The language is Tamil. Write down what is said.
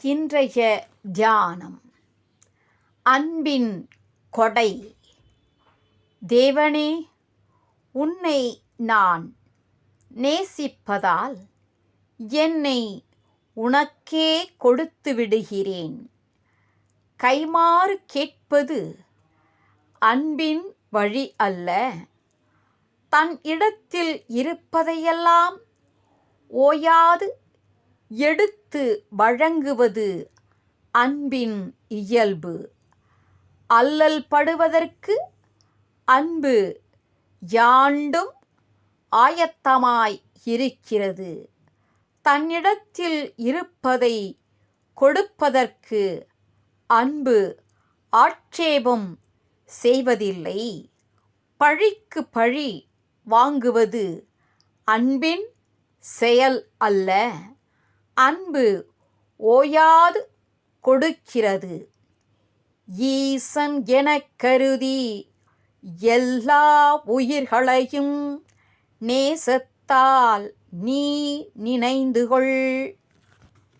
இன்றைய தியானம். அன்பின் கொடை. தேவனே உன்னை நான் நேசிப்பதால் என்னை உனக்கே கொடுத்து விடுகிறேன். கைமாறு கேட்பது அன்பின் வழி அல்ல. தன் இடத்தில் இருப்பதையெல்லாம் ஓயாது எடுத்து வழங்குவது அன்பின் இயல்பு. அல்லல் படுவதற்கு அன்பு யாண்டும் ஆயத்தமாய் இருக்கிறது. தன்னிடத்தில் இருப்பதை கொடுப்பதற்கு அன்பு ஆட்சேபம் செய்வதில்லை. பழிக்கு பழி வாங்குவது அன்பின் செயல் அல்ல. அன்பு ஓயாது கொடுக்கிறது. ஈசன் எனக் கருதி எல்லா உயிர்களையும் நேசத்தால் நீ நினைந்து கொள்